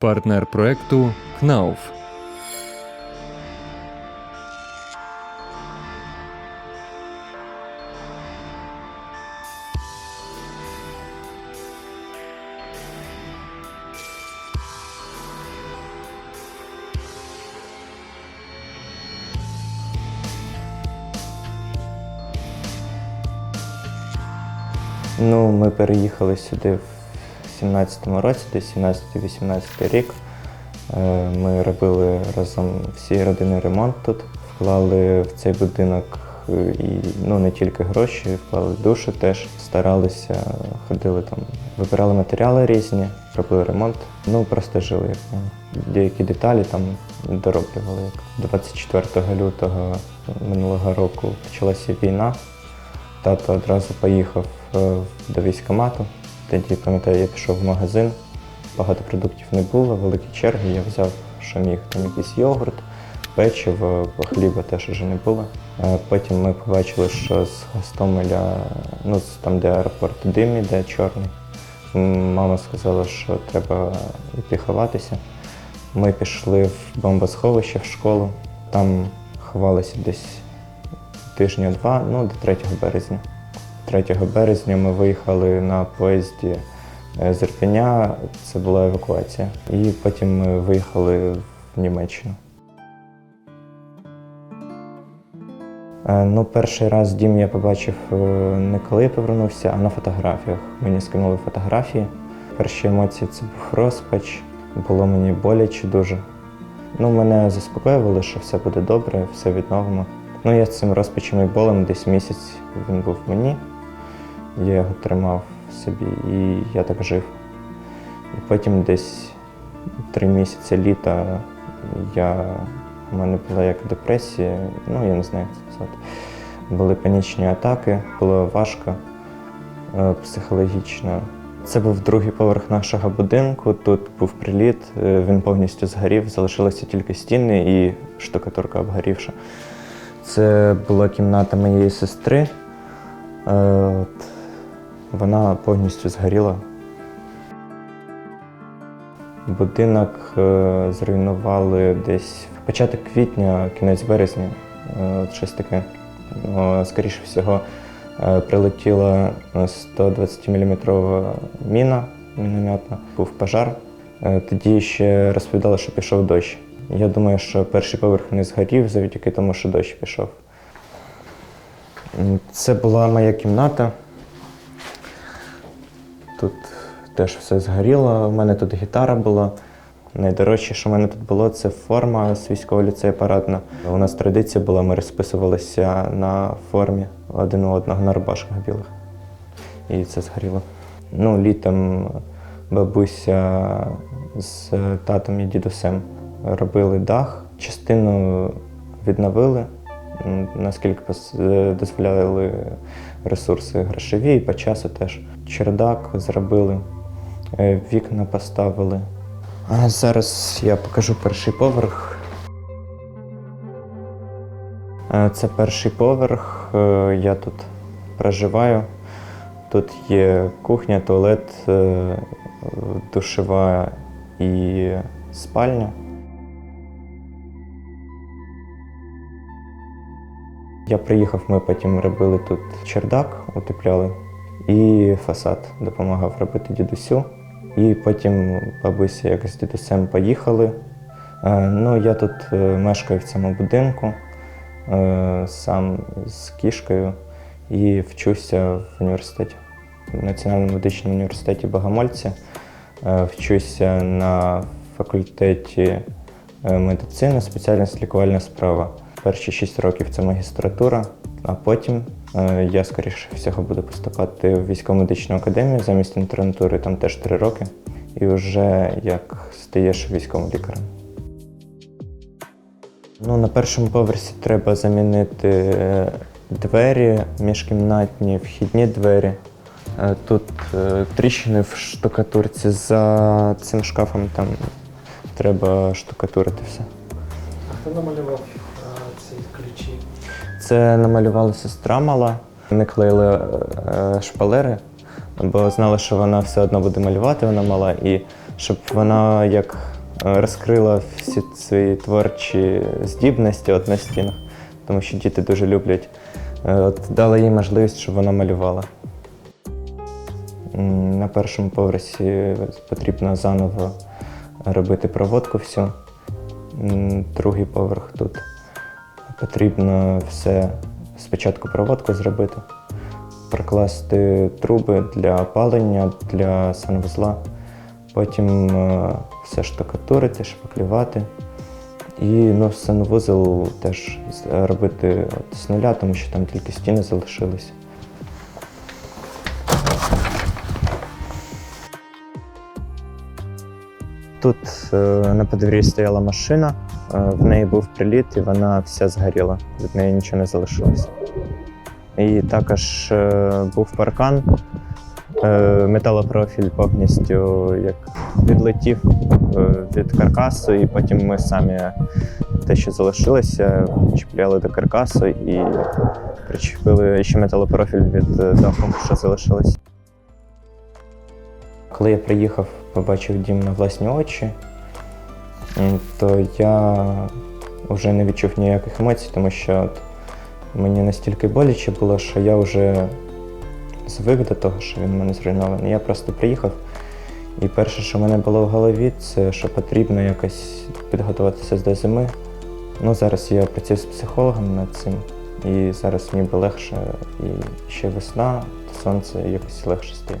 партнер проекту КНАУФ. Ну, ми переїхали сюди в 17-му році, десь 17-18 рік. Е, Ми робили разом всі родини ремонт тут, вклали в цей будинок е, і ну, не тільки гроші, вклали душу теж, старалися, ходили там, вибирали матеріали різні, робили ремонт. Ну, просто жили як. Деякі деталі там дороблювали. 24 лютого минулого року почалася війна. Тато одразу поїхав е, до військкомату. Тоді, пам'ятаю, я пішов в магазин, багато продуктів не було, великі черги. Я взяв, що міг, там якийсь йогурт, печиво, хліба теж вже не було. Е, Потім ми побачили, що з Гостомеля, ну там, де аеропорт дим іде чорний. Мама сказала, що треба йти ховатися. Ми пішли в бомбосховище в школу. Там ховалися десь тижня два, ну до 3 березня. 3 березня ми виїхали на поїзді е, з Ірпеня, це була евакуація. І потім ми виїхали в Німеччину. Е, Ну, перший раз дім я побачив е, не коли я повернувся, а на фотографіях. Мені скинули фотографії. Перші емоції це був розпач, було мені боляче дуже. Ну, мене заспокоювали, що все буде добре, все відновимо. Ну, я з цим розпачем і болем десь місяць він був мені. Я його тримав собі і я так жив. І потім десь три місяці літа я, у мене була як депресія, ну я не знаю, як це сказати. Були панічні атаки, було важко е, психологічно. Це був другий поверх нашого будинку. Тут був приліт, е, він повністю згорів, залишилися тільки стіни і штукатурка обгорівша. Це була кімната моєї сестри. Е, Вона повністю згоріла. Будинок е, зруйнували десь в початок квітня, кінець березня, е, от щось таке. Скоріше всього, е, прилетіла 120-мм міна мінометна, був пожар. Тоді ще розповідали, що пішов дощ. Я думаю, що перший поверх не згорів завдяки тому, що дощ пішов. Це була моя кімната. Тут теж все згоріло. У мене тут гітара була. Найдорожче, що в мене тут було, це форма з військового ліцею парадна. У нас традиція була, ми розписувалися на формі один у одного на рубашках білих. І це згоріло. Ну, літом бабуся з татом і дідусем робили дах. Частину відновили, наскільки е, дозволяли ресурси грошові і по часу теж. Чердак зробили, е, вікна поставили. А зараз я покажу перший поверх. Е, Це перший поверх. е, Я тут проживаю. Тут є кухня, туалет, душева і спальня. Я приїхав, ми потім робили тут чердак, утепляли, і фасад допомагав робити дідусю. І потім бабуся як з дідусем поїхали. Е, Ну, я тут е, мешкаю в цьому будинку, е, сам з кішкою і вчуся в університеті, в Національному медичному університеті Богомольця. Вчуся на факультеті медицини, спеціальність лікувальна справа. Перші шість років це магістратура, а потім е, я, скоріше всього, буду поступати в військово-медичну академію замість інтернатури, там теж три роки. І вже як стаєш військовим лікарем. Ну, на першому поверсі треба замінити е, двері, міжкімнатні, вхідні двері. Е, Тут тріщини в штукатурці за цим шкафом там треба штукатурити все. Хто намалював е, ключі? Це намалювала сестра мала. Ми клеїли е, шпалери, бо знали, що вона все одно буде малювати, вона мала, і щоб вона як е, розкрила всі свої творчі здібності от на стінах, тому що діти дуже люблять. Е, От дала їй можливість, щоб вона малювала. На першому поверсі потрібно заново робити проводку всю. Другий поверх тут потрібно все спочатку проводку зробити, прокласти труби для опалення, для санвузла, потім е, все штукатурити, шпаклювати. І ну, санвузол теж робити от з нуля, тому що там тільки стіни залишилися. Тут е, на подвір'ї стояла машина, е, в неї був приліт і вона вся згоріла. Від неї нічого не залишилося. І також е, був паркан, металопрофіль повністю як відлетів від каркасу, і потім ми самі те, що залишилося, чіпляли до каркасу і причепили ще металопрофіль від даху, що залишилось. Коли я приїхав, побачив дім на власні очі, то я вже не відчув ніяких емоцій, тому що от мені настільки боляче було, що я вже звик до того, що він в мене зруйнований. Я просто приїхав, і перше, що в мене було в голові, це що потрібно якось підготуватися до зими. Ну, зараз я працюю з психологом над цим, і зараз мені легше, і ще весна, сонце якось легше стає.